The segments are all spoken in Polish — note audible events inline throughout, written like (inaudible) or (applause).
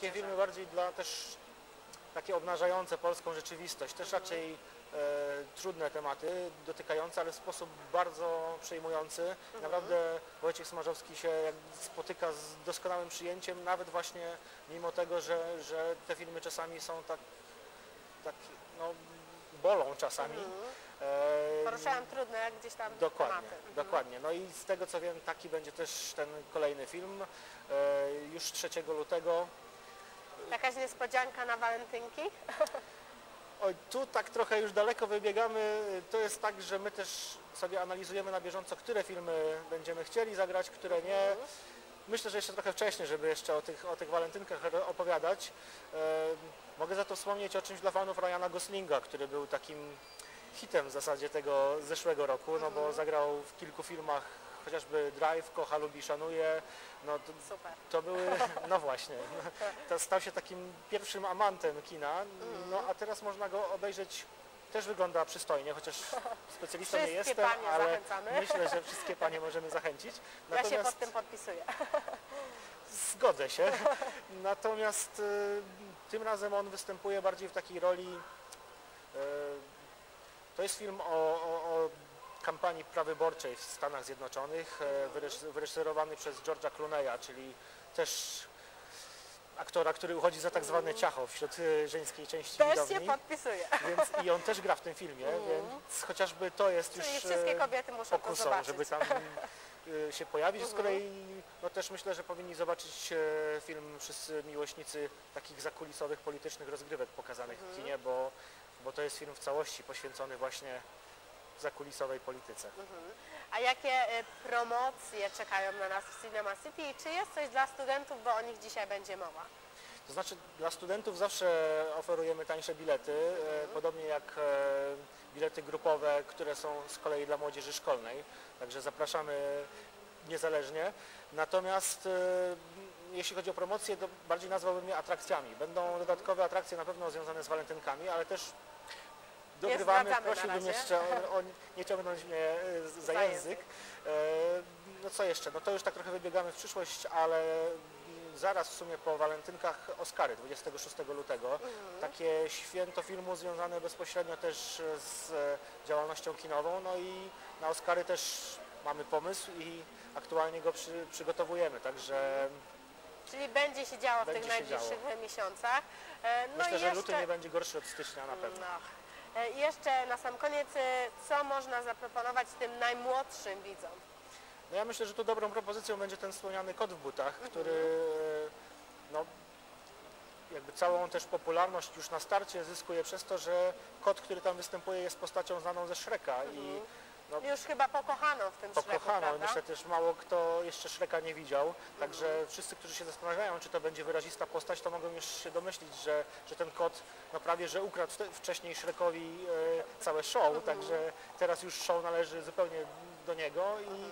Takie filmy bardziej dla też takie obnażające polską rzeczywistość, też raczej e, trudne tematy dotykające, ale w sposób bardzo przejmujący. Naprawdę Wojciech Smarzowski się spotyka z doskonałym przyjęciem, nawet właśnie mimo tego, że, że te filmy czasami są tak, tak no, bolą czasami. E, Poruszają trudne gdzieś tam Dokładnie, tematy. Mhm. dokładnie. No i z tego co wiem, taki będzie też ten kolejny film. E, już 3 lutego. Jakaś niespodzianka na walentynki? (laughs) Oj, tu tak trochę już daleko wybiegamy. To jest tak, że my też sobie analizujemy na bieżąco, które filmy będziemy chcieli zagrać, które nie. Myślę, że jeszcze trochę wcześniej, żeby jeszcze o tych, o tych walentynkach opowiadać. Mogę za to wspomnieć o czymś dla fanów Ryana Goslinga, który był takim hitem w zasadzie tego zeszłego roku, no bo zagrał w kilku filmach, chociażby Drive, Kocha, Lubi, Szanuje. No, to, Super. to były, (laughs) no właśnie, to stał się takim pierwszym amantem kina, no a teraz można go obejrzeć, też wygląda przystojnie, chociaż specjalistą nie Wszystkie jestem, panie ale zachęcamy. myślę, że wszystkie panie możemy zachęcić. Ja się pod tym podpisuję. (laughs) Zgodzę się. Natomiast y, tym razem on występuje bardziej w takiej roli. y, to jest film o, o kampanii prawyborczej w Stanach Zjednoczonych, e, wyreż- wyreżyserowany przez George'a Clooney'a, czyli też aktora, który uchodzi za tak zwany ciacho wśród y, żeńskiej części Też widowni. się podpisuję. Więc i on też gra w tym filmie, więc chociażby to jest już Czyli e, wszystkie kobiety muszą to pokusą, zobaczyć. żeby tam się pojawić. Z kolei no też myślę, że powinni zobaczyć e, film wszyscy miłośnicy takich zakulisowych politycznych rozgrywek pokazanych w kinie, bo, bo to jest film w całości poświęcony właśnie zakulisowej polityce. A jakie e, promocje czekają na nas w Cinema City i czy jest coś dla studentów, bo o nich dzisiaj będzie mowa? To znaczy dla studentów zawsze oferujemy tańsze bilety, e, podobnie jak e, bilety grupowe, które są z kolei dla młodzieży szkolnej, także zapraszamy niezależnie. Natomiast jeśli chodzi o promocję, to bardziej nazwałbym je atrakcjami. Będą dodatkowe atrakcje na pewno związane z walentynkami, ale też dogrywamy, prosiłbym jeszcze o, o nie ciągnąć mnie e, za język. E, No co jeszcze? No to już tak trochę wybiegamy w przyszłość, ale zaraz w sumie po walentynkach Oscary 26 lutego. Mhm. Takie święto filmu związane bezpośrednio też z e, działalnością kinową. No i na Oscary też mamy pomysł i aktualnie go przy, przygotowujemy, także Czyli będzie się działo w Będzie tych się najbliższych miesiącach. E, No myślę, że jeszcze... luty nie będzie gorszy od stycznia na pewno. No. E, i Jeszcze na sam koniec, e, co można zaproponować tym najmłodszym widzom? No ja myślę, że tu dobrą propozycją będzie ten wspomniany kot w butach, Mhm. który e, no, jakby całą też popularność już na starcie zyskuje przez to, że kot, który tam występuje jest postacią znaną ze Shreka i no, Już chyba pokochaną w tym Szreku, pokochaną. prawda? Myślę też mało kto jeszcze Shreka nie widział, także wszyscy, którzy się zastanawiają, czy to będzie wyrazista postać, to mogą już się domyślić, że, że ten kot no prawie, że ukradł wcześniej Shrekowi e, całe show, także teraz już show należy zupełnie do niego i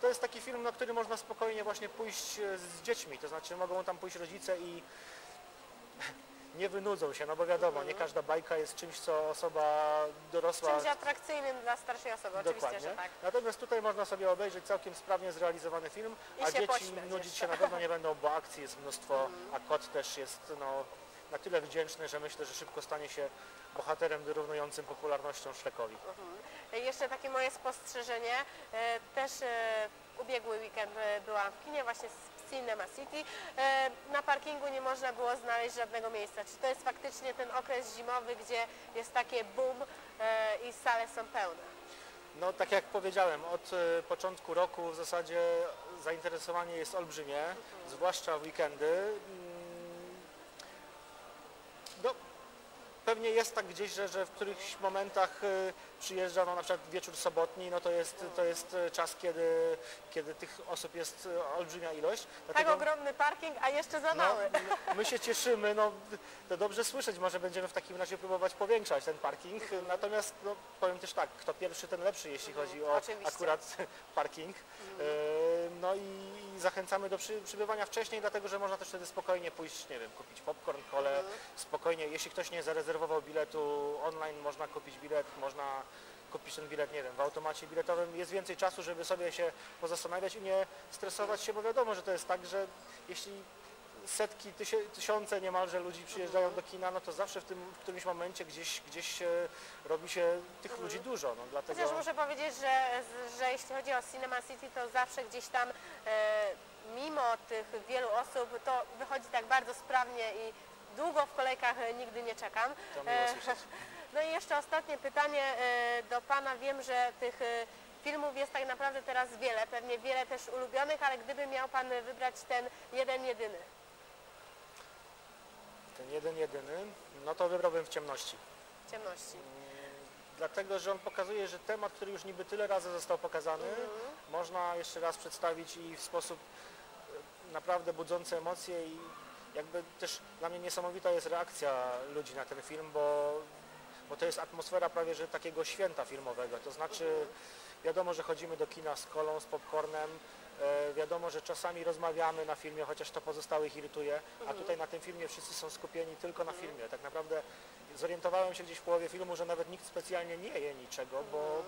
to jest taki film, na który można spokojnie właśnie pójść e, z dziećmi, to znaczy mogą tam pójść rodzice i nie wynudzą się, no bo wiadomo, nie każda bajka jest czymś, co osoba dorosła Czymś atrakcyjnym dla starszej osoby, oczywiście, Dokładnie. że tak. Natomiast tutaj można sobie obejrzeć całkiem sprawnie zrealizowany film, I a dzieci nudzić jeszcze. się na pewno nie będą, bo akcji jest mnóstwo, a kot też jest no, na tyle wdzięczny, że myślę, że szybko stanie się bohaterem wyrównującym popularnością Shrekowi. E, Jeszcze takie moje spostrzeżenie, e, też e, ubiegły weekend e, byłam w kinie właśnie w Cinema City. E, Na parkingu nie można było znaleźć żadnego miejsca. Czy to jest faktycznie ten okres zimowy, gdzie jest takie boom e, i sale są pełne? No tak jak powiedziałem, od e, początku roku w zasadzie zainteresowanie jest olbrzymie, zwłaszcza w weekendy. Mm, No, pewnie jest tak gdzieś, że, że w którychś momentach e, przyjeżdża no, na przykład wieczór sobotni, no to jest, to jest e, czas, kiedy, kiedy tych osób jest e, olbrzymia ilość. Tak ogromny parking, a jeszcze za no, mały. m- my się cieszymy, no to dobrze słyszeć, może będziemy w takim razie próbować powiększać ten parking, natomiast no, powiem też tak, kto pierwszy, ten lepszy, jeśli chodzi o oczywiście. akurat (laughs) parking. E, No i zachęcamy do przy, przybywania wcześniej, dlatego że można też wtedy spokojnie pójść, nie wiem, kupić popcorn, kole, spokojnie, jeśli ktoś nie zarezerwował biletu online, można kupić bilet, można kupić ten bilet, nie wiem, w automacie biletowym. Jest więcej czasu, żeby sobie się pozastanawiać i nie stresować się, bo wiadomo, że to jest tak, że jeśli setki, tysiące niemalże ludzi przyjeżdżają do kina, no to zawsze w tym w którymś momencie gdzieś, gdzieś robi się tych ludzi dużo, no dlatego... Chociaż muszę powiedzieć, że, że jeśli chodzi o Cinema City, to zawsze gdzieś tam e, mimo tych wielu osób to wychodzi tak bardzo sprawnie i długo w kolejkach nigdy nie czekam. E. (laughs) No i jeszcze ostatnie pytanie e, do Pana. Wiem, że tych filmów jest tak naprawdę teraz wiele, pewnie wiele też ulubionych, ale gdyby miał Pan wybrać ten jeden, jedyny, Ten jeden, jedyny, no to wybrałbym w ciemności. w ciemności. Dlatego, że on pokazuje, że temat, który już niby tyle razy został pokazany, można jeszcze raz przedstawić i w sposób e, naprawdę budzący emocje i jakby też dla mnie niesamowita jest reakcja ludzi na ten film, bo, bo to jest atmosfera prawie że takiego święta filmowego. To znaczy wiadomo, że chodzimy do kina z kolą, z popcornem, wiadomo, że czasami rozmawiamy na filmie, chociaż to pozostałych irytuje, a tutaj na tym filmie wszyscy są skupieni tylko na filmie. Tak naprawdę zorientowałem się gdzieś w połowie filmu, że nawet nikt specjalnie nie je niczego, bo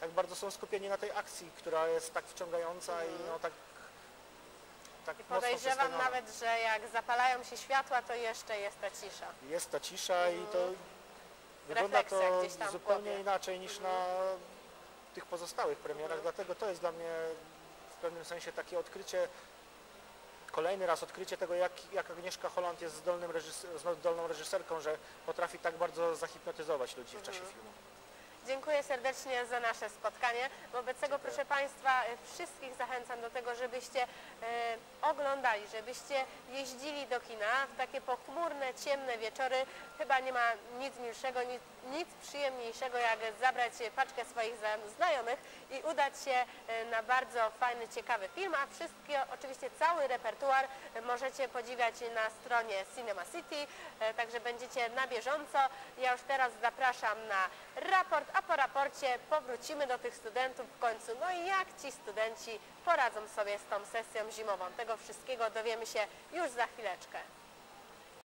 tak bardzo są skupieni na tej akcji, która jest tak wciągająca i no tak, tak I podejrzewam nawet, że jak zapalają się światła, to jeszcze jest ta cisza. Jest ta cisza i to wygląda to zupełnie inaczej niż na tych pozostałych premierach, dlatego to jest dla mnie w pewnym sensie takie odkrycie, kolejny raz odkrycie tego, jak, jak Agnieszka Holland jest zdolnym reżys- zdolną reżyserką, że potrafi tak bardzo zahipnotyzować ludzi w czasie filmu. Dziękuję serdecznie za nasze spotkanie. Wobec tego, proszę Państwa, e, wszystkich zachęcam do tego, żebyście e, oglądali, żebyście jeździli do kina w takie pochmurne, ciemne wieczory. Chyba nie ma nic milszego, nic, nic przyjemniejszego, jak zabrać paczkę swoich znajomych i udać się e, na bardzo fajny, ciekawy film, a wszystkie, oczywiście cały repertuar możecie podziwiać na stronie Cinema City, także będziecie na bieżąco. Ja już teraz zapraszam na raport, a po raporcie powrócimy do tych studentów w końcu. No i jak ci studenci poradzą sobie z tą sesją zimową? Tego wszystkiego dowiemy się już za chwileczkę.